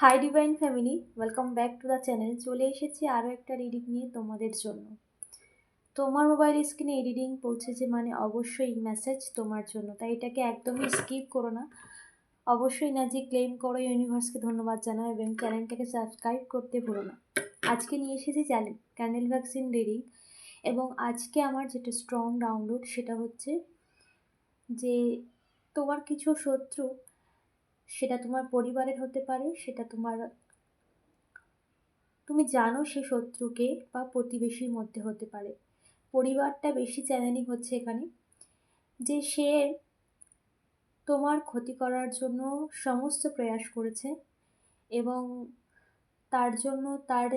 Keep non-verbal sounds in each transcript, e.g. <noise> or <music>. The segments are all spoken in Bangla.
Hi divine family welcome back to the channel চলে এসেছি আরও একটা রিডিং নিয়ে তোমাদের জন্য। তোমার মোবাইল স্ক্রিনে এই রিডিং পৌঁছেছে মানে অবশ্যই মেসেজ তোমার জন্য। তাই এটাকে একদমই স্কিপ করো না। অবশ্যই যে ক্লেম করো ইউনিভার্সকে ধন্যবাদ জানাও এবং চ্যানেলটাকে সাবস্ক্রাইব করতে ভুলো না। আজকে নিয়ে এসেছি চ্যানেল ক্যান্ডেল ভ্যাকসিন রিডিং এবং আজকে আমার যেটা স্ট্রং ডাউনলোড সেটা হচ্ছে যে তোমার কিছু শত্রু সেটা তোমার পরিবারের হতে পারে, সেটা তোমার, তুমি জানো সে শত্রুকে বা প্রতিবেশীর মধ্যে হতে পারে। পরিবারটা বেশি চ্যানেলিং হচ্ছে এখানে, যে সে তোমার ক্ষতি করার জন্য সমস্ত প্রয়াস করেছে এবং তার জন্য তার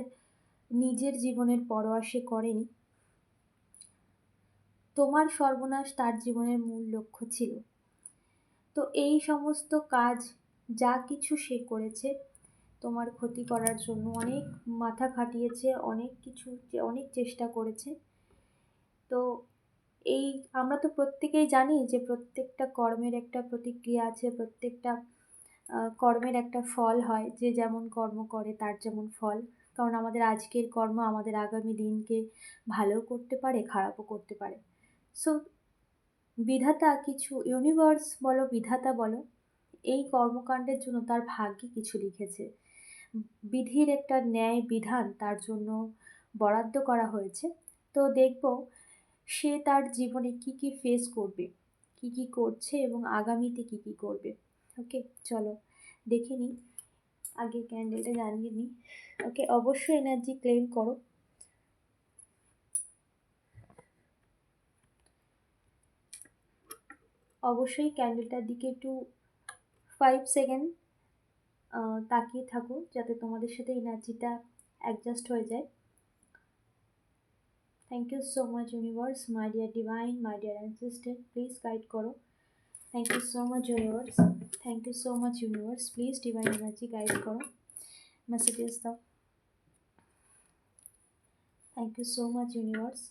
নিজের জীবনের পরোয়া সে করেনি। তোমার সর্বনাশ তার জীবনের মূল লক্ষ্য ছিল। তো এই সমস্ত কাজ যা কিছু সে করেছে, তোমার ক্ষতি করার জন্য অনেক মাথা খাটিয়েছে, অনেক কিছু অনেক চেষ্টা করেছে। তো এই আমরা তো প্রত্যেকেই জানি যে প্রত্যেকটা কর্মের একটা প্রতিক্রিয়া আছে, প্রত্যেকটা কর্মের একটা ফল হয়, যে যেমন কর্ম করে তার যেমন ফল। কারণ আমাদের আজকের কর্ম আমাদের আগামী দিনকে ভালো করতে পারে, খারাপও করতে পারে। সো বিধাতা কিছু ইউনিভার্স বলো, বিধাতা বলো এই কর্মকাণ্ডের জন্য তার ভাগ্যে কিছু লিখেছে। বিধির একটা ন্যায় বিধান তার জন্য বরাদ্দ করা হয়েছে। তো দেখব সে তার জীবনে কি কি ফেস করবে, কি কি করছে এবং আগামীতে কি কি করবে। ওকে চলো দেখে নিই। আগে ক্যান্ডেলটা জানিয়ে নিই। ওকে অবশ্যই এনার্জি ক্লেম করো। অবশ্যই ক্যান্ডেলটার দিকে একটু ফাইভ সেকেন্ড তাকিয়ে থাকো যাতে তোমাদের সাথে এনার্জিটা অ্যাডজাস্ট হয়ে যায়। Thank you so much universe my dear divine my dear assistant please guide করো। Thank you so much universe thank you so much universe please divine energy guide করো। মেসেজেস দাও। Thank you so much universe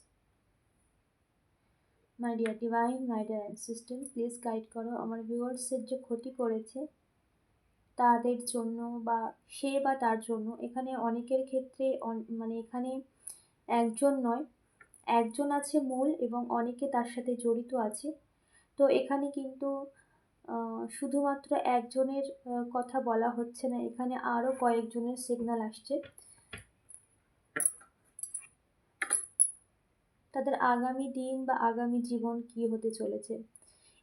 my dear divine my dear assistant please guide করো। আমার ভিউয়ার্সের যে ক্ষতি করেছে, তাদের জন্য বা সে বা তার জন্য, এখানে অনেকের ক্ষেত্রে মানে এখানে একজন নয়, একজন আছে মূল এবং অনেকে তার সাথে জড়িত আছে। তো এখানে কিন্তু শুধুমাত্র একজনের কথা বলা হচ্ছে না, এখানে আরও কয়েকজনের সিগনাল আসছে। তাদের আগামী দিন বা আগামী জীবন কি হতে চলেছে?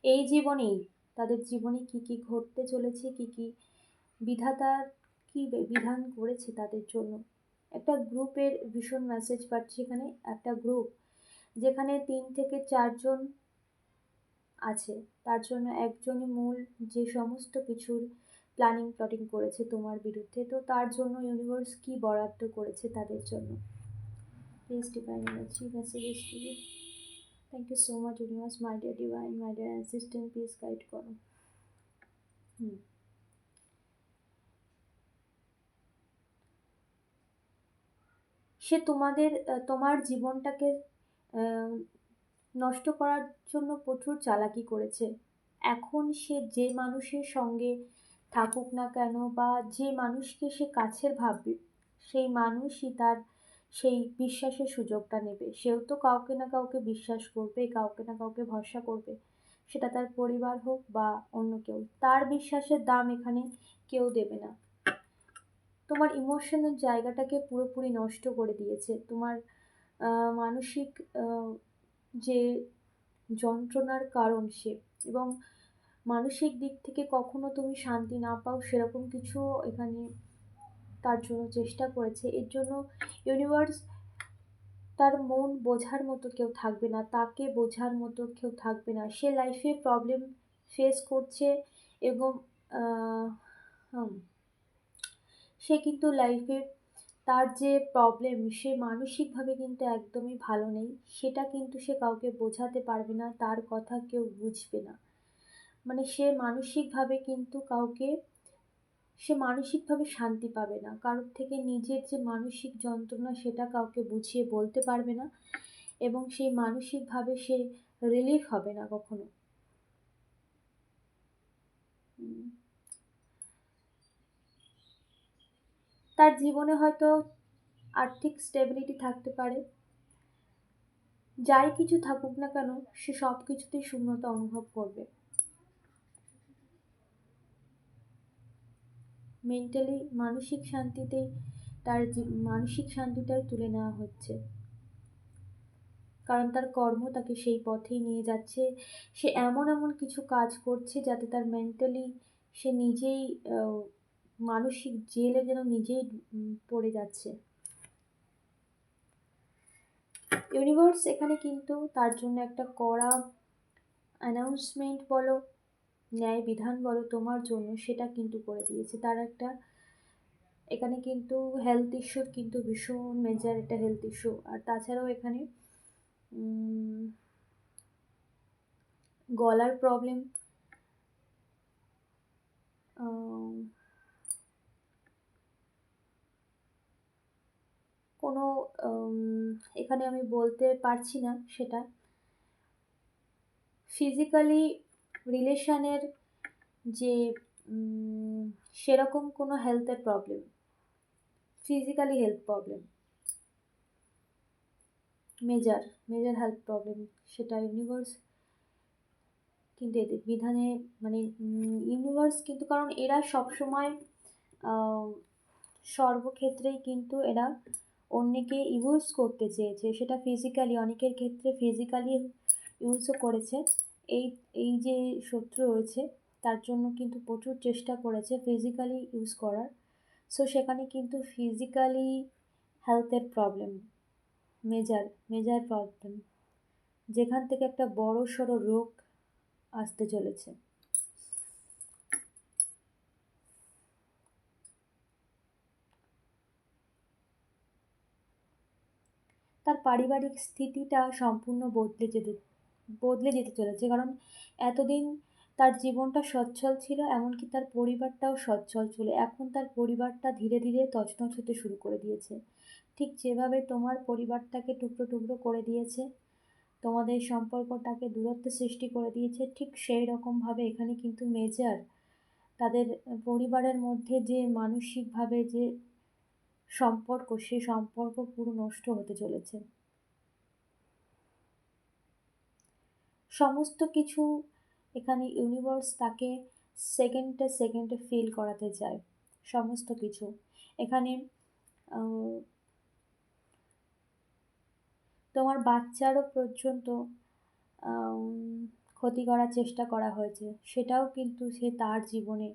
এই জীবনেই তাদের জীবনে কি কি ঘটতে চলেছে, কি কি বিধাতার কি বিধান করেছে তাদের জন্য? একটা গ্রুপের ভীষণ মেসেজ পাচ্ছি এখানে, একটা গ্রুপ যেখানে তিন থেকে চারজন আছে। তার জন্য একজনই মূল যে সমস্ত কিছুর প্ল্যানিং প্লটিং করেছে তোমার বিরুদ্ধে, তো তার জন্য ইউনিভার্স কি বরাদ্দ করেছে তাদের জন্য? প্লিজ ডিভাইন এনার্জি মেসেজেস দিয়ে thank you so much universe my dear divine my dear assistant please guide করো হুম সে তোমাদের তোমার জীবনটাকে নষ্ট করার জন্য প্রচুর চালাকি করেছে। এখন সে যে মানুষের সঙ্গে থাকুক না কেন বা যে মানুষকে সে কাছের ভাববে, সেই মানুষই তার সেই বিশ্বাসের সুযোগটা নেবে। সেও তো কাউকে না কাউকে বিশ্বাস করবে, কাউকে না কাউকে ভরসা করবে। সেটা তার পরিবার হোক বা অন্য কেউ, তার বিশ্বাসের দাম এখানে কেউ দেবে না। তোমার ইমোশনাল জায়গাটাকে পুরোপুরি নষ্ট করে দিয়েছে। তোমার মানসিক যে যন্ত্রণার কারণ সে এবং মানসিক দিক থেকে কখনো তুমি শান্তি না পাও, সেরকম কিছু এখানে তার জন্য চেষ্টা করেছে। এর জন্য ইউনিভার্স তার মন বোঝার মতো কেউ থাকবে না, তাকে বোঝার মতো কেউ থাকবে না। সে লাইফে প্রবলেম ফেস করছে এবং সে কিন্তু লাইফে তার যে প্রবলেম সে মানসিকভাবে কিন্তু একদমই ভালো নেই। সেটা কিন্তু সে কাউকে বোঝাতে পারবে না, তার কথা কেউ বুঝবে না। মানে সে মানসিকভাবে কিন্তু কাউকে সে মানসিকভাবে শান্তি পাবে না। কারোর থেকে নিজের যে মানসিক যন্ত্রণা, সেটা কাউকে বুঝিয়ে বলতে পারবে না এবং সেই মানসিকভাবে সে রিলিফ হবে না কখনো। তার জীবনে হয়তো আর্থিক স্টেবিলিটি থাকতে পারে। যাই কিছু থাকুক না কেন, সে সব কিছুতেই শূন্যতা অনুভব করবে। মেন্টালি মানসিক শান্তিতেই তার মানসিক শান্তিটাই তুলে নেওয়া হচ্ছে। কারণ তার কর্ম তাকে সেই পথেই নিয়ে যাচ্ছে। সে এমন এমন কিছু কাজ করছে যাতে তার মেন্টালি সে নিজেই মানসিক জেলে যেন নিজেই পড়ে যাচ্ছে। ইউনিভার্স এখানে কিন্তু তার জন্য একটা কড়া অ্যানাউন্সমেন্ট বলো ন্যায় বিধান বলো তোমার জন্য সেটা কিন্তু করে দিয়েছে। তার একটা এখানে কিন্তু হেলথ ইস্যুর কিন্তু ভীষণ মেজার একটা হেলথ ইস্যু আর তাছাড়াও এখানে গলার প্রবলেম কোনো এখানে আমি বলতে পারছি না সেটা। ফিজিক্যালি রিলেশনের যে সেরকম কোনো হেলথের problem physically health problem major major health problem সেটা ইউনিভার্স কিন্তু এদের বিধানে মানে ইউনিভার্স কিন্তু কারণ এরা সবসময় সর্বক্ষেত্রেই কিন্তু এরা অন্যকে ইউজ করতে চেয়েছে, সেটা ফিজিক্যালি অনেকের ক্ষেত্রে ফিজিক্যালি ইউজও করেছে। এই এই যে শত্রু রয়েছে, তার জন্য কিন্তু প্রচুর চেষ্টা করেছে ফিজিক্যালি ইউজ করার। সো সেখানে কিন্তু ফিজিক্যালি হেলথের প্রবলেম মেজার মেজার প্রবলেম যেখান থেকে একটা বড় সড়ো রোগ আসতে চলেছে। তার পারিবারিক স্থিতিটা সম্পূর্ণ বদলে যেতে বদলে যেতে চলেছে। কারণ এতদিন তার জীবনটা সচ্ছল ছিল, এমনকি তার পরিবারটাও সচ্ছল ছিল। এখন তার পরিবারটা ধীরে ধীরে তছনছ হতে শুরু করে দিয়েছে। ঠিক যেভাবে তোমার পরিবারটাকে টুকরো টুকরো করে দিয়েছে, তোমাদের সম্পর্কটাকে দূরত্ব সৃষ্টি করে দিয়েছে, ঠিক সেই রকমভাবে এখানে কিন্তু মেজার তাদের পরিবারের মধ্যে যে মানসিকভাবে যে সম্পর্ক, সেই সম্পর্ক পুরো নষ্ট হতে চলেছে। সমস্ত কিছু এখানে ইউনিভার্স তাকে সেকেন্ডে সেকেন্ডে ফিল করাতে চায়, সমস্ত কিছু। এখানে তোমার বাচ্চারও পর্যন্ত ক্ষতি করার চেষ্টা করা হয়েছে। সেটাও কিন্তু সে তার জীবনে,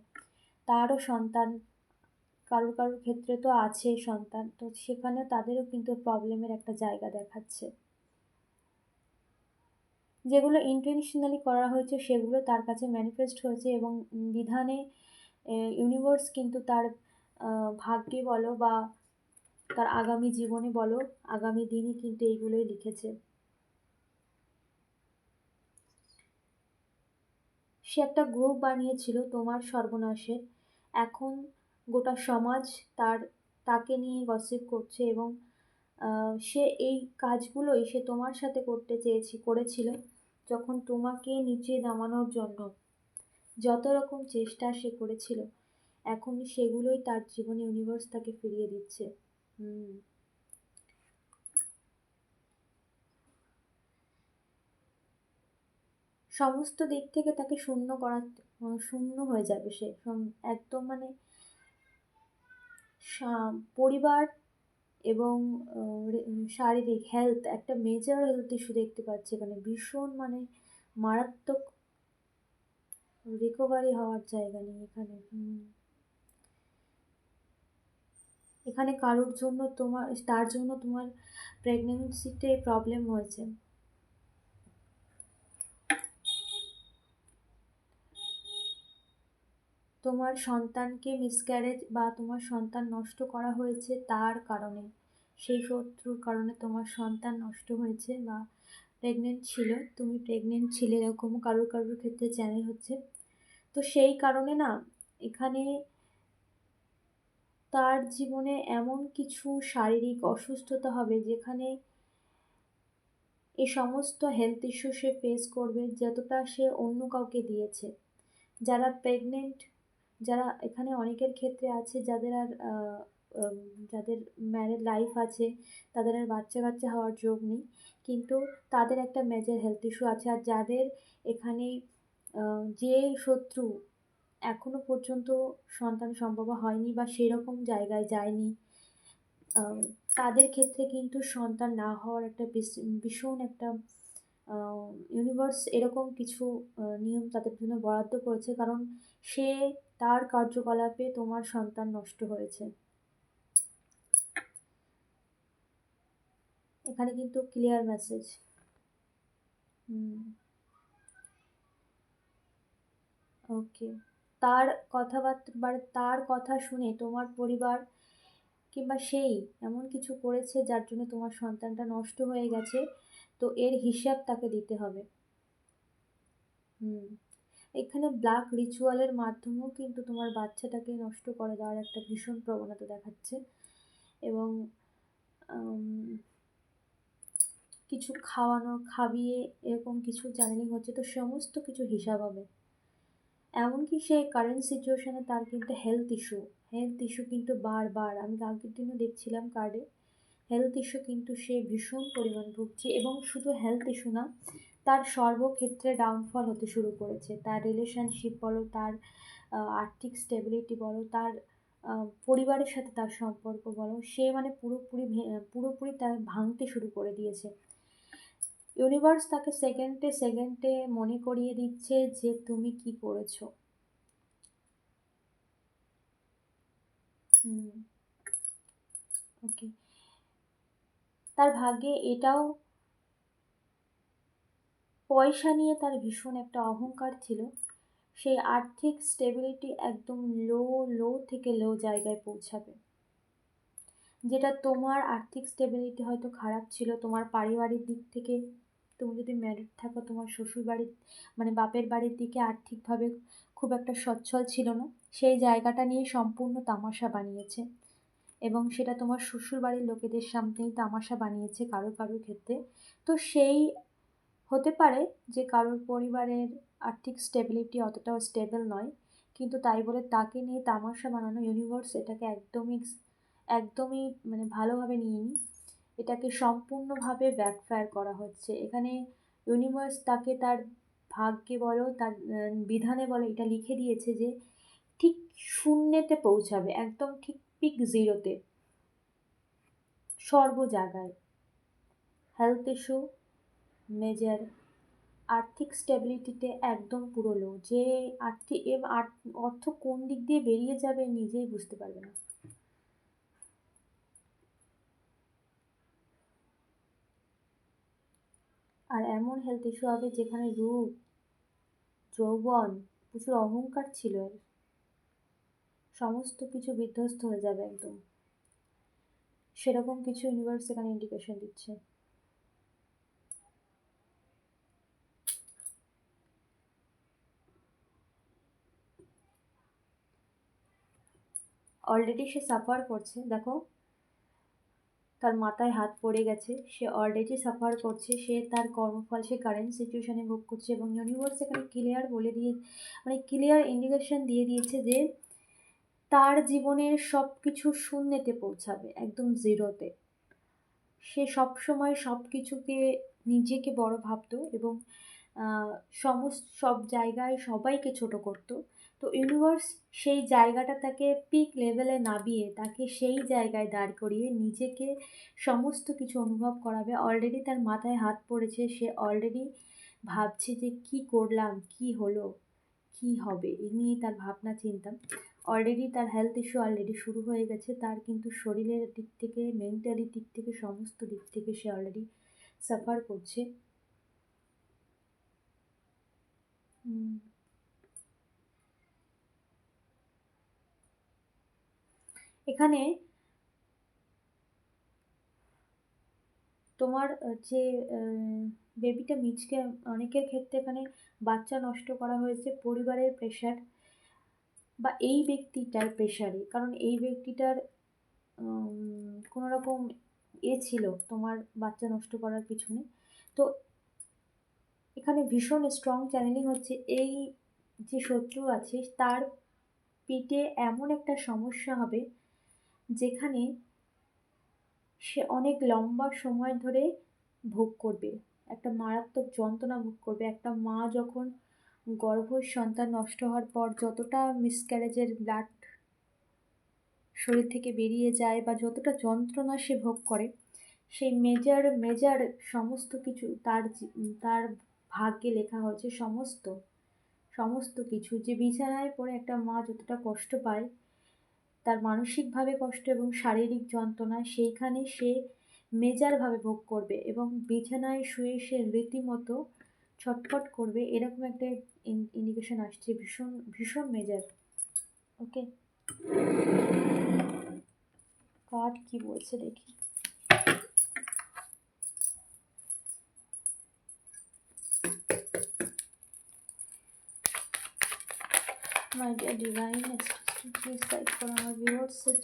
তারও সন্তান, কারোর কারোর ক্ষেত্রে তো আছে সন্তান, তো সেখানে তাদেরও কিন্তু প্রবলেমের একটা জায়গা দেখাচ্ছে। যেগুলো ইন্টেনশনালি করা হয়েছে, সেগুলো তার কাছে ম্যানিফেস্ট হয়েছে এবং বিধানে ইউনিভার্স কিন্তু তার ভাগ্যে বলো বা তার আগামী জীবনে বলো, আগামী দিনে কিন্তু এইগুলোই লিখেছে। সে একটা গ্রুপ বানিয়েছিল তোমার সর্বনাশের। এখন গোটা সমাজ তার, তাকে নিয়ে গসিপ করছে এবং সে এই কাজগুলোই সে তোমার সাথে করতে চেয়েছি, করেছিল। যখন তোমাকে নিচে নামানোর জন্য যত রকম চেষ্টা সে করেছিল, এখন সেগুলোই তার জীবনে ইউনিভার্স তাকে ফিরিয়ে দিচ্ছে। সমস্ত দিক থেকে তাকে শূন্য করা, শূন্য হয়ে যাবে সে। একদম মানে পরিবার এবং শারীরিক হেলথ একটা মেজর হেলথ ইস্যু দেখতে পাচ্ছি এখানে। ভীষণ মানে মারাত্মক রিকভারি হওয়ার জায়গা নেই এখানে। এখানে কারোর জন্য তোমার, তার জন্য তোমার প্রেগনেন্সিতে প্রবলেম হয়েছে। তোমার সন্তানকে মিসক্যারেজ বা তোমার সন্তান নষ্ট করা হয়েছে তার কারণে। সেই শত্রুর কারণে তোমার সন্তান নষ্ট হয়েছে বা প্রেগনেন্ট ছিল। তুমি প্রেগনেন্ট ছিলে এরকম কারোর কারোর ক্ষেত্রে চ্যানেল হচ্ছে। তো সেই কারণে না, এখানে তার জীবনে এমন কিছু শারীরিক অসুস্থতা হবে যেখানে এই সমস্ত হেলথ ইস্যু সে ফেস করবে, যতটা সে অন্য কাউকে দিয়েছে। যারা প্রেগনেন্ট যারা এখানে অনেকের ক্ষেত্রে আছে, যাদের আর যাদের ম্যারেড লাইফ আছে, তাদের আর বাচ্চা কাচ্চা হওয়ার যোগ নেই। কিন্তু তাদের একটা মেজর হেলথ ইস্যু আছে আর যাদের এখানে যে শত্রু এখনও পর্যন্ত সন্তান সম্ভব হয়নি বা সেরকম জায়গায় যায়নি তাদের ক্ষেত্রে কিন্তু সন্তান না হওয়ার একটা ভীষণ একটা ইউনিভার্স এরকম কিছু নিয়ম তাদের জন্য বরাদ্দ করেছে কারণ সে তার কার্যকলাপে তোমার সন্তান নষ্ট হয়েছে। এখানে কিন্তু ক্লিয়ার মেসেজ ওকে তার কথাবার্তা মানে তার কথা শুনে তোমার পরিবার কিংবা সেই এমন কিছু করেছে যার জন্য তোমার সন্তানটা নষ্ট হয়ে গেছে। তো এর হিসাব তাকে দিতে হবে। হুম, এখানে ব্ল্যাক রিচুয়ালের মাধ্যমেও কিন্তু তোমার বাচ্চাটাকে নষ্ট করে দেওয়ার একটা ভীষণ প্রবণতা দেখাচ্ছে এবং কিছু খাওয়ানো, খাবিয়ে এরকম কিছু চ্যানেলিং হচ্ছে, তো সমস্ত কিছু হিসাব হবে। এমনকি সে কারেন্ট সিচুয়েশানে তার কিন্তু হেলথ ইস্যু হেলথ ইস্যু কিন্তু বারবার, আমি আগের দিনও দেখছিলাম কার্ডে হেলথ ইস্যু কিন্তু সে ভীষণ পরিমাণ ভুগছে এবং শুধু হেলথ ইস্যু না, তার সর্বক্ষেত্রে ডাউনফল হতে শুরু করেছে। তার রিলেশনশিপ বলো, তার আর্থিক স্টেবিলিটি বলো, তার পরিবারের সাথে তার সম্পর্ক বলো, সে মানে পুরোপুরি পুরোপুরি তার ভাঙতে শুরু করে দিয়েছে। ইউনিভার্স তাকে সেকেন্ডে সেকেন্ডে মনে করিয়ে দিচ্ছে যে তুমি কি করেছ। ওকে তার ভাগ্যে এটাও পয়সা নিয়ে তার ভীষণ একটা অহংকার ছিল। সেই আর্থিক স্টেবিলিটি একদম লো লো থেকে লো জায়গায় পৌঁছাবে। যেটা তোমার আর্থিক স্টেবিলিটি হয়তো খারাপ ছিল, তোমার পারিবারিক দিক থেকে তুমি যদি ম্যারিড থাকো, তোমার শ্বশুর বাড়ির মানে বাপের বাড়ির দিকে আর্থিকভাবে খুব একটা সচ্ছল ছিল না। সেই জায়গাটা নিয়ে সম্পূর্ণ তামাশা বানিয়েছে। এবং সেটা তোমার শ্বশুর বাড়ির লোকেদের সামনেই তামাশা বানিয়েছে কারও কারোর ক্ষেত্রে। তো সেই হতে পারে যে কারোর পরিবারের আর্থিক স্টেবিলিটি অতটাও স্টেবল নয়, কিন্তু তাই বলে তাকে নিয়ে তামাশা বানানো ইউনিভার্স এটাকে একদমই একদমই মানে ভালোভাবে নিইনি এটাকে সম্পূর্ণভাবে ব্যাকফায়ার করা হচ্ছে। এখানে ইউনিভার্স তাকে তার ভাগ্যে বলো, তার বিধানে বলো, এটা লিখে দিয়েছে যে ঠিক শূন্যতে পৌঁছাবে, একদম ঠিক পিক জিরোতে সর্ব জায়গায়। হেলথ ইস্যু মেজার আর্থিক স্টেবিলিটিতে একদম পুরো যে আর্থিক অর্থ কোন দিক দিয়ে বেরিয়ে যাবে নিজেই বুঝতে পারবে না। আর এমন হেলথ ইস্যু হবে যেখানে রূপ, যৌবন, প্রচুর অহংকার ছিল। সমস্ত কিছু বিধ্বস্ত হয়ে যাবে একদম। সেরকম কিছু ইউনিভার্স এখানে ইন্ডিকেশন দিচ্ছে। অলরেডি সে সাফার করছে, দেখো। তার মাথায় হাত পড়ে গেছে, সে অলরেডি সাফার করছে, সে তার কর্মফল, সে কারেন্ট সিচুয়েশানে ভোগ করছে এবং ইউনিভার্স এখানে ক্লিয়ার বলে দিয়ে মানে ক্লিয়ার ইন্ডিকেশন দিয়ে দিয়েছে যে তার জীবনের সব কিছু শূন্যতে পৌঁছাবে, একদম জিরোতে। সে সব সময় সব কিছুকে নিজেকে বড় ভাবতো এবং সমস্ত সব জায়গায় সবাইকে ছোট করতো। তো ইউনিভার্স সেই জায়গাটা তাকে পিক লেভেলে নামিয়ে তাকে সেই জায়গায় দাঁড় করিয়ে নিজেকে সমস্ত কিছু অনুভব করাবে। অলরেডি তার মাথায় হাত পড়েছে, সে অলরেডি ভাবছে যে কি করলাম, কি হলো, কি হবে এ নিয়ে তার ভাবনা চিন্তা অলরেডি তার হেলথ ইস্যু অলরেডি শুরু হয়ে গেছে। তার কিন্তু শরীরের দিক থেকে মেন্টালি দিক থেকে সমস্ত দিক থেকে সে অলরেডি সাফার করছে। এখানে তোমার যে বেবিটা মিচকে, অনেকের ক্ষেত্রে এখানে বাচ্চা নষ্ট করা হয়েছে, পরিবারের প্রেশার বা এই ব্যক্তিটার প্রেশারে কারণ এই ব্যক্তিটার কোনো রকম এ ছিল, তোমার বাচ্চা নষ্ট করার পিছনে। তো এখানে ভীষণ স্ট্রং চ্যানেলিং হচ্ছে, এই যে শত্রু আছে, তার পেটে এমন একটা সমস্যা হবে, যেখানে সে অনেক লম্বা সময় ধরে ভোগ করবে, একটা মারাত্মক যন্ত্রণা ভোগ করবে, একটা মা যখন গর্ভ সন্তান নষ্ট হওয়ার পর যতটা মিসক্যারেজের ব্লাড শরীর থেকে বেরিয়ে যায় বা যতটা যন্ত্রণা সে ভোগ করে, সেই মেজার মেজার সমস্ত কিছু তার তার ভাগ্যে লেখা হয়েছে সমস্ত সমস্ত কিছু। যে বিছানায় পড়ে একটা মা যতটা কষ্ট পায়, তার মানসিকভাবে কষ্ট এবং শারীরিক যন্ত্রণা, সেইখানে সে মেজারভাবে ভোগ করবে এবং বিছানায় শুয়ে সে রীতিমতো ছটফট করবে, এরকম একটা ইন্ডিকেশন আসছে, ভীষণ ভীষণ মেজার ওকে কার্ড কি বলছে দেখি।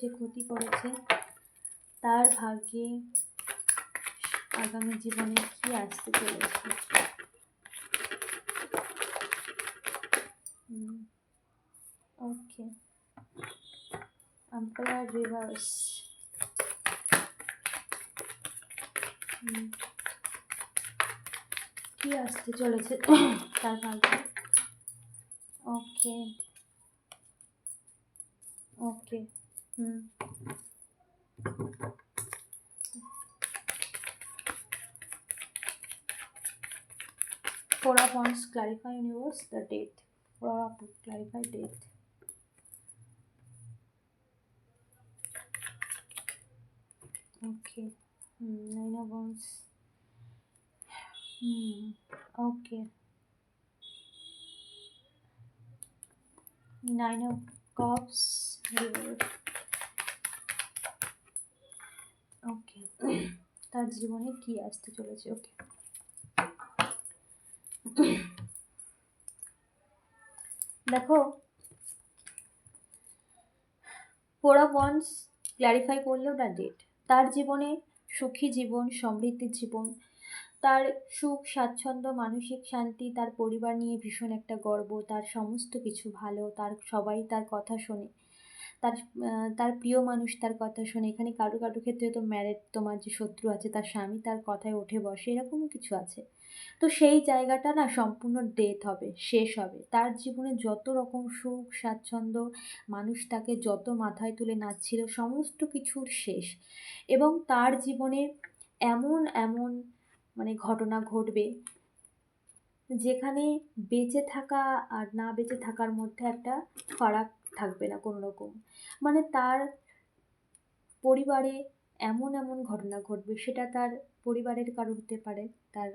যে ক্ষতি করেছে, তার ভাগ্যে আগামী জীবনে কি আসতে চলেছে? ওকে আম্পায়ার রিভার্স কি আসতে চলেছে তার ভাগ্যে ওকে ওকে হুম of Wands clarify universe the date. Of clarify date. Okay. Hmm, nine of Wands. Hmm. Okay. Nine of Cups. ওকে তার জীবনে কি আসতে চলেছে ওকে দেখো অফ ওয়ান্স ক্ল্যারিফাই করলেও না ডেট তার জীবনে সুখী জীবন সমৃদ্ধির জীবন, তার সুখ, স্বাচ্ছন্দ্য, মানসিক শান্তি, তার পরিবার নিয়ে ভীষণ একটা গর্ব, তার সমস্ত কিছু ভালো, তার সবাই তার কথা শোনে, তার তার প্রিয় মানুষ তার কথা শোনে, এখানে কারও কারও ক্ষেত্রে তো ম্যারেড তোমার যে শত্রু আছে, তার স্বামী তার কথায় উঠে বসে, এরকমও কিছু আছে। তো সেই জায়গাটা না সম্পূর্ণ ডেথ হবে, শেষ হবে। তার জীবনে যত রকম সুখ, স্বাচ্ছন্দ্য, মানুষ তাকে যত মাথায় তুলে নাচছিল, সমস্ত কিছুর শেষ। এবং তার জীবনে এমন এমন মানে ঘটনা ঘটবে যেখানে বেঁচে থাকা আর না বেঁচে থাকার মধ্যে একটা ফারাক থাকবে না কোনো রকম মানে তার পরিবারে এমন এমন ঘটনা ঘটবে, সেটা তার পরিবারের কারও হতে পারে, তার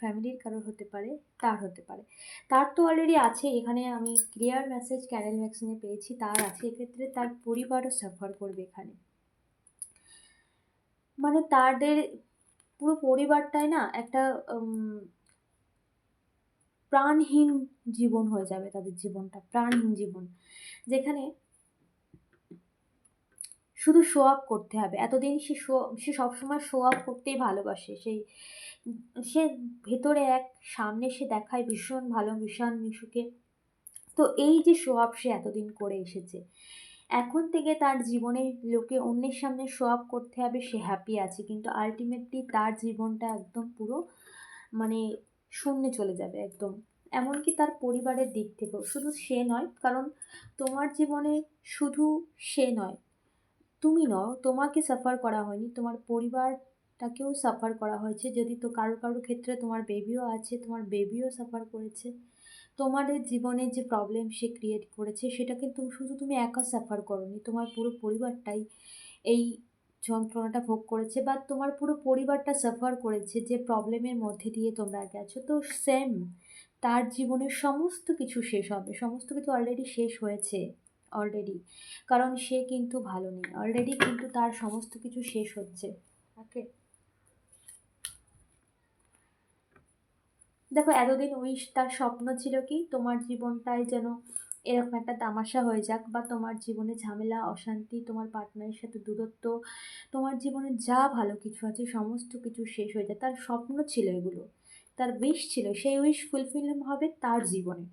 ফ্যামিলির কারোর হতে পারে, তার হতে পারে। তার তো অলরেডি আছে, এখানে আমি ক্লিয়ার মেসেজ ক্যারেল ভ্যাকসিনে পেয়েছি, তার আছে, এক্ষেত্রে তার পরিবারও সাফার করবে এখানে। মানে তাদের পুরো পরিবারটাই না একটা প্রাণহীন জীবন হয়ে যাবে তাদের জীবনটা, প্রাণহীন জীবন। যেখানে শুধু শো আপ করতে হবে। এতদিন সে শো সে সবসময় শো আপ করতেই ভালোবাসে। সেই, সে ভেতরে এক, সামনে সে দেখায় ভীষণ ভালো ভীষণ মিশুকে। তো এই যে শো আপ সে এতদিন করে এসেছে, এখন থেকে তার জীবনে লোকে অন্যের সামনে শো আপ করতে হবে, সে হ্যাপি আছে। কিন্তু আলটিমেটলি তার জীবনটা একদম পুরো মানে শূন্যে চলে যাবে একদম। এমনকি তার পরিবারের দিক থেকেও। শুধু সে নয়, কারণ তোমার জীবনে শুধু সে নয় তুমি নও, তোমাকে সাফার করা হয়নি, তোমার পরিবারটাকেও সাফার করা হয়েছে। যদি তো কারও কারও ক্ষেত্রে তোমার বেবিও আছে, তোমার বেবিও সাফার করেছে, তোমাদের জীবনে যে প্রবলেম সে ক্রিয়েট করেছে, সেটা কিন্তু শুধু তুমি একা সাফার করনি, তোমার পুরো পরিবারটাই এই যন্ত্রণাটা ভোগ করেছে বা তোমার পুরো পরিবারটা সাফার করেছে যে প্রবলেমের মধ্যে দিয়ে তোমরা গেছো তো সেম তার জীবনের সমস্ত কিছু শেষ হবে, সমস্ত কিছু অলরেডি শেষ হয়েছে। অলরেডি কারণ সে কিন্তু ভালো নেই। অলরেডি কিন্তু তার সমস্ত কিছু শেষ হচ্ছে। ওকে? দেখো, এতদিন উইশ, তার স্বপ্ন ছিল কি, তোমার জীবনটাই যেন এরকম একটা তামাশা হয়ে যাক বা তোমার জীবনে ঝামেলা, অশান্তি, তোমার পার্টনারের সাথে দূরত্ব, তোমার জীবনে যা ভালো কিছু আছে, সমস্ত কিছু শেষ হয়ে যায়। তার স্বপ্ন ছিল এগুলো। তার উইশ ছিল। সেই উইশ ফুলফিল হবে তার জীবনে।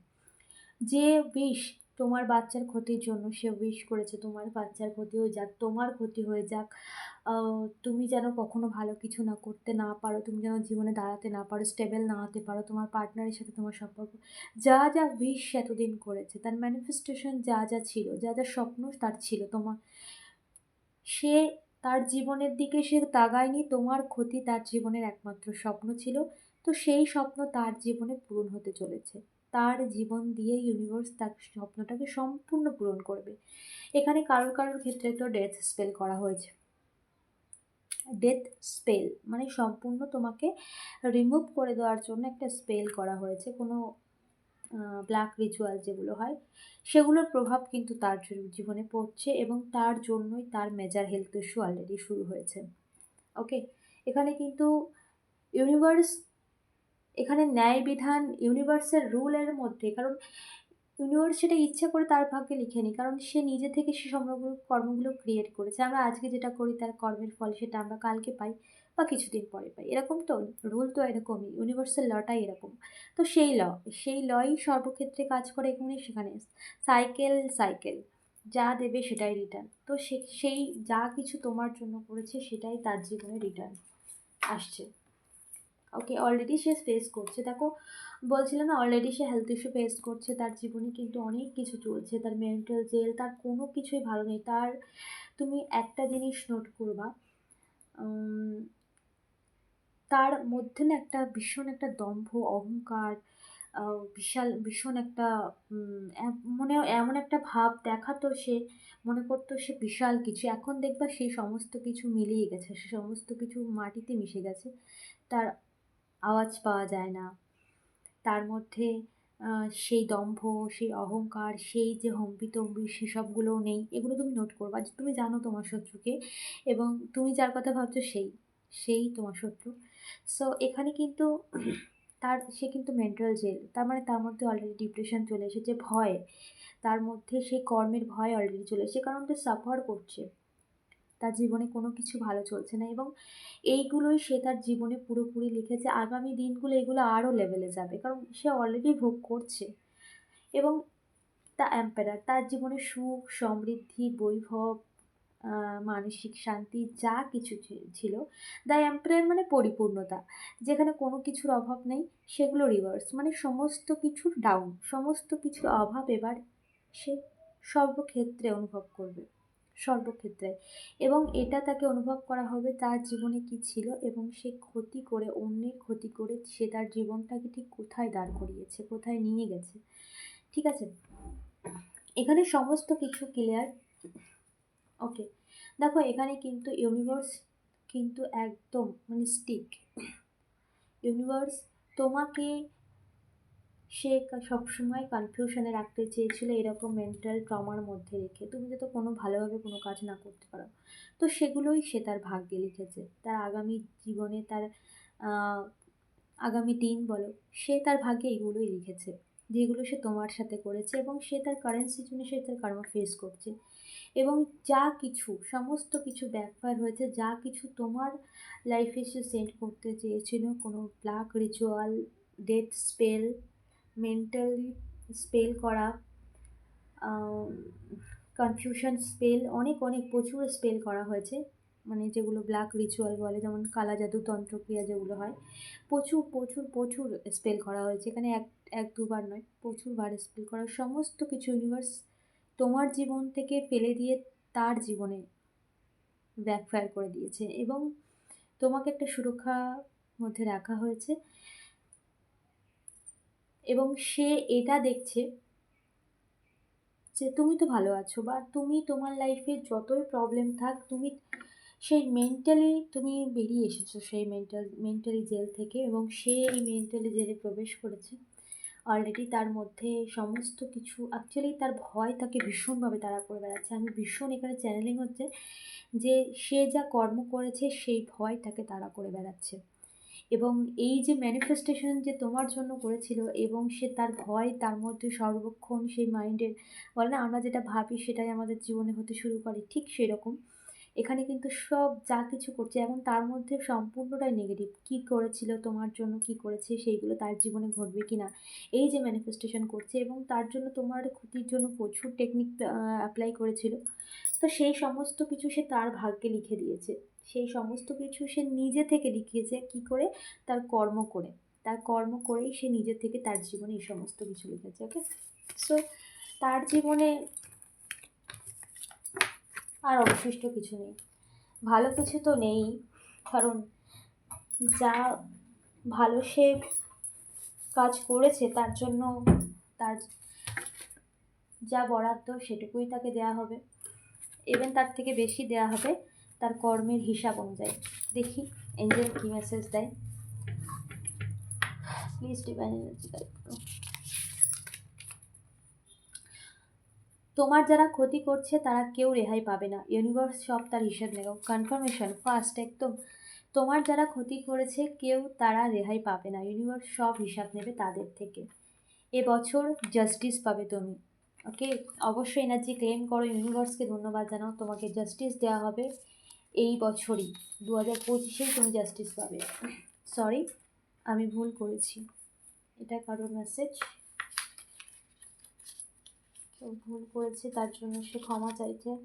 যে উইশ তোমার বাচ্চার ক্ষতির জন্য সে উইশ করেছে, তোমার বাচ্চার ক্ষতি হয়ে যাক, তোমার ক্ষতি হয়ে যাক। তুমি যেন কখনো ভালো কিছু না করতে না পারো, তুমি যেন জীবনে দাঁড়াতে না পারো স্টেবল না হতে পারো, তোমার পার্টনারের সাথে তোমার সম্পর্ক। যা যা উইশ এতদিন করেছে, তার ম্যানিফেস্টেশন যা যা ছিল, যা যা স্বপ্ন তার ছিল, তোমার সে তার জীবনের দিকে সে তাগায়নি তোমার ক্ষতি তার জীবনের একমাত্র স্বপ্ন ছিল। তো সেই স্বপ্ন তার জীবনে পূরণ হতে চলেছে। তার জীবন দিয়ে ইউনিভার্স তার স্বপ্নটাকে সম্পূর্ণ পূরণ করবে। এখানে কারোর কারোর ক্ষেত্রে তো ডেথ স্পেল করা হয়েছে। ডেথ স্পেল মানে সম্পূর্ণ তোমাকে রিমুভ করে দেওয়ার জন্য একটা স্পেল করা হয়েছে। কোনো ব্ল্যাক রিচুয়াল যেগুলো হয়, সেগুলোর প্রভাব কিন্তু তার জীবনে পড়ছে এবং তার জন্যই তার মেজার হেলথ ইস্যু অলরেডি শুরু হয়েছে। ওকে এখানে কিন্তু ইউনিভার্স এখানে ন্যায় বিধান ইউনিভার্সের রুলের মধ্যে, কারণ ইউনিভার্স সেটা ইচ্ছা করে তার ভাগ্যে লিখেনি কারণ সে নিজে থেকে সে সমগ্র কর্মগুলো ক্রিয়েট করেছে। আমরা আজকে যেটা করি তার কর্মের ফল সেটা আমরা কালকে পাই বা কিছুদিন পরে পাই। এরকম তো রুল তো এরকমই ইউনিভার্সাল লটাই এরকম। তো সেই ল সেই লই সর্বক্ষেত্রে কাজ করে এখানে সেখানে। সাইকেল সাইকেল যা দেবে সেটাই রিটার্ন তো সেই যা কিছু তোমার জন্য করেছে সেটাই তার জীবনে রিটার্ন আসছে। ওকে অলরেডি সে ফেস করছে। দেখো বলছিল না অলরেডি সে হেলথ ইস্যু ফেস করছে তার জীবনে, কিন্তু অনেক কিছু চলছে। তার মেন্টাল জেল তার কোনো কিছুই ভালো নেই। তার, তুমি একটা জিনিস নোট করবা তার মধ্যে না একটা ভীষণ একটা দম্ভ, অহংকার বিশাল, ভীষণ একটা মনে এমন একটা ভাব দেখাতো সে, মনে করতো সে বিশাল কিছু। এখন দেখবা সেই সমস্ত কিছু মিলিয়ে গেছে, সে সমস্ত কিছু মাটিতে মিশে গেছে। তার আওয়াজ পাওয়া যায় না। তার মধ্যে সেই দম্ভ, সেই অহংকার, সেই যে হম্বিতম্বি সেসবগুলোও নেই। এগুলো তুমি নোট করবা তুমি জানো তোমার শত্রুকে এবং তুমি যার কথা ভাবছ সেই সেই তোমার শত্রু। সো এখানে কিন্তু <clears throat> তার, সে কিন্তু মেন্টাল জেল তার মানে তার মধ্যে অলরেডি ডিপ্রেশন চলে এসেছে, ভয়। তার মধ্যে সে কর্মের ভয় অলরেডি চলে এসেছে, কারণ সে সাফার করছে। তার জীবনে কোনো কিছু ভালো চলছে না এবং এইগুলোই সে তার জীবনে পুরোপুরি লিখেছে। আগামী দিনগুলো এগুলো আরও লেভেলে যাবে কারণ সে অলরেডি ভোগ করছে এবং তা অ্যাম্পেরার তার জীবনে সুখ, সমৃদ্ধি, বৈভব মানসিক শান্তি যা কিছু ছিল দ্য এম্পায়ার মানে পরিপূর্ণতা, যেখানে কোনো কিছুর অভাব নেই, সেগুলো রিভার্স মানে সমস্ত কিছুর ডাউন সমস্ত কিছুর অভাব এবার সে সর্বক্ষেত্রে অনুভব করবে। সর্বক্ষেত্রে। এবং এটা তাকে অনুভব করা হবে তার জীবনে কি ছিল এবং সে ক্ষতি করে অন্যের ক্ষতি করে সে তার জীবনটাকে ঠিক কোথায় দাঁড় করিয়েছে, কোথায় নিয়ে গেছে। ঠিক আছে? এখানে সমস্ত কিছু ক্লিয়ার ওকে দেখো, এখানে কিন্তু ইউনিভার্স কিন্তু একদম মানে স্টিক ইউনিভার্স তোমাকে সে সবসময় কনফিউশনে রাখতে চেয়েছিল এরকম মেন্টাল ট্রমার মধ্যে রেখে। তুমি যাতে কোনো ভালোভাবে কোনো কাজ না করতে পারো, তো সেগুলোই সে তার ভাগ্যে লিখেছে। তার আগামী জীবনে তার আগামী দিন বলো, সে তার ভাগ্যে এগুলোই লিখেছে, যেগুলো সে তোমার সাথে করেছে এবং সে তার কারেন্ট সিচুয়েশনে সে তার কর্ম ফেস করছে। এবং যা কিছু, সমস্ত কিছু ব্যাকফায়ার হয়েছে, যা কিছু তোমার লাইফে সে সেন্ড করতে চেয়েছিল, কোনো black ritual death spell mentally spell করা কনফিউশন স্পেল অনেক অনেক প্রচুর স্পেল করা হয়েছে। মানে যেগুলো ব্ল্যাক রিচুয়াল বলে, যেমন কালা জাদু, তন্ত্রক্রিয়া যেগুলো হয়। প্রচুর প্রচুর প্রচুর স্পেল করা হয়েছে। এখানে এক এক, দুবার নয়, প্রচুরবার স্পেল করা। সমস্ত কিছু ইউনিভার্স তোমার জীবন থেকে ফেলে দিয়ে তার জীবনে ব্যাকফায়ার করে দিয়েছে। এবং তোমাকে একটা সুরক্ষা মধ্যে রাখা হয়েছে। এবং সে এটা দেখছে যে তুমি তো ভালো আছো বা তুমি তোমার লাইফে যতই প্রবলেম থাক, তুমি সেই মেন্টালি তুমি বেরিয়ে এসেছ সেই মেন্টাল মেন্টালি জেল থেকে এবং সে এই মেন্টালি জেলে প্রবেশ করেছে। অলরেডি তার মধ্যে সমস্ত কিছু অ্যাকচুয়ালি তার ভয় তাকে ভীষণভাবে তাড়া করে বেড়াচ্ছে। আমি ভীষণ এখানে চ্যানেলিং হচ্ছে যে সে যা কর্ম করেছে সেই ভয় তাকে তাড়া করে বেড়াচ্ছে। এবং এই যে ম্যানিফেস্টেশন যে তোমার জন্য করেছিল এবং সে তার ভয়, তার মধ্যে সর্বক্ষণ সেই মাইন্ডের বলে না, আমরা যেটা ভাবি সেটাই আমাদের জীবনে হতে শুরু করে, ঠিক সেরকম। এখানে কিন্তু সব যা কিছু করছে, এবং তার মধ্যে সম্পূর্ণটাই নেগেটিভ কী করেছিল, তোমার জন্য কী করেছে, সেইগুলো তার জীবনে ঘটবে কি না এই যে ম্যানিফেস্টেশন করছে, এবং তার জন্য তোমার ক্ষতির জন্য প্রচুর টেকনিক অ্যাপ্লাই করেছিল। তো সেই সমস্ত কিছু সে তার ভাগ্যে লিখে দিয়েছে। সেই সমস্ত কিছু সে নিজে থেকে লিখিয়েছে, কি করে? তার কর্ম করে। তার কর্ম করেই সে নিজে থেকে তার জীবনে এই সমস্ত কিছু লিখেছে ওকে সো তার জীবনে আর অবশিষ্ট কিছু নেই। ভালো কিছু তো নেই, কারণ যা ভালো সে কাজ করেছে, তার জন্য তার যা বরাদ্দ, সেটুকুই তাকে দেয়া হবে। ইভেন তার থেকে বেশি দেয়া হবে। তার কর্মের হিসাব অনুযায়ী। দেখি এঞ্জেল কী মেসেজ দেয়? প্লিজ ডিভাইন এনার্জি তোমার যারা ক্ষতি করছে, তারা কেউ রেহাই পাবে না। ইউনিভার্স সব তার হিসেব নেবে। কনফার্মেশন ফার্স্ট একদম। তোমার যারা ক্ষতি করেছে, কেউ তারা রেহাই পাবে না। ইউনিভার্স সব হিসাব নেবে তাদের থেকে। এবছর জাস্টিস পাবে তুমি। ওকে অবশ্যই এনার্জি ক্লেম করো। ইউনিভার্সকে ধন্যবাদ জানাও। তোমাকে জাস্টিস দেওয়া হবে। এই বছরই দু হাজার পঁচিশেই তুমি জাস্টিস পাবে। সরি আমি ভুল করেছি। এটা কারোর মেসেজ কেউ ভুল করেছে, তার জন্য সে ক্ষমা চাইছে।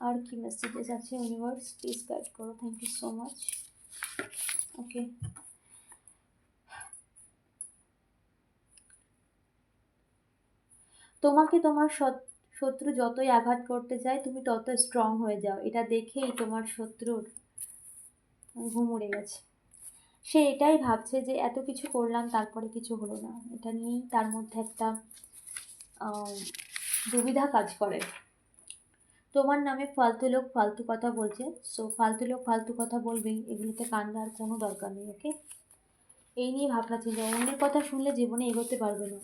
আর কি মেসেজেস আছে ইউনিভার্স প্লিজ গাইড করো thank you so much okay তোমাকে তোমার শত- শত্রু যতই আঘাত করতে চায়, তুমি তত স্ট্রং হয়ে যাও। এটা দেখেই তোমার শত্রুর ঘুম উড়ে গেছে। সে এটাই ভাবছে যে, এত কিছু করলাম, তারপরে কিছু হলো না। এটা নিয়েই তার মধ্যে একটা দুবিধা কাজ করে। তোমার নামে ফালতু লোক ফালতু কথা বলছে। সো ফালতু লোক ফালতু কথা বলবেই এগুলোতে কান দেওয়ার কোনো দরকার নেই ওকে এই নিয়ে ভাবনা চিন্তা। অন্যের কথা শুনলে জীবনে এগোতে পারবে না।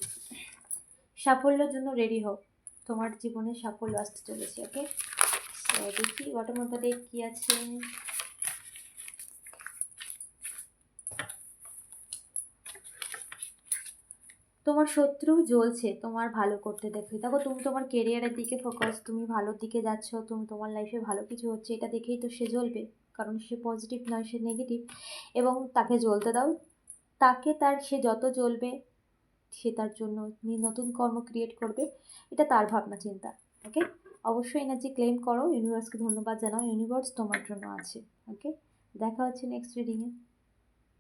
সাফল্যের জন্য রেডি হও। তোমার জীবনে সাফল্য আসতে চলেছে ওকে দেখি ওয়াটার মধ্যে কী আছে। তোমার শত্রু জ্বলছে, তোমার ভালো করতে দেখে। দেখো, তুমি তোমার কেরিয়ারের দিকে ফোকাস তুমি ভালোর দিকে যাচ্ছ, তুমি তোমার লাইফে ভালো কিছু হচ্ছে, এটা দেখেই তো সে জ্বলবে, কারণ সে পজিটিভ নয়, সে নেগেটিভ এবং তাকে জ্বলতে দাও। তাকে তার, সে যত জ্বলবে সে তার জন্য নতুন কর্ম ক্রিয়েট করবে, এটা তার ভাবনা চিন্তা ওকে অবশ্যই এনার্জি ক্লেম করো ইউনিভার্সকে ধন্যবাদ জানাও ইউনিভার্স তোমার জন্য আছে ওকে দেখা হচ্ছে নেক্সট রিডিংয়ে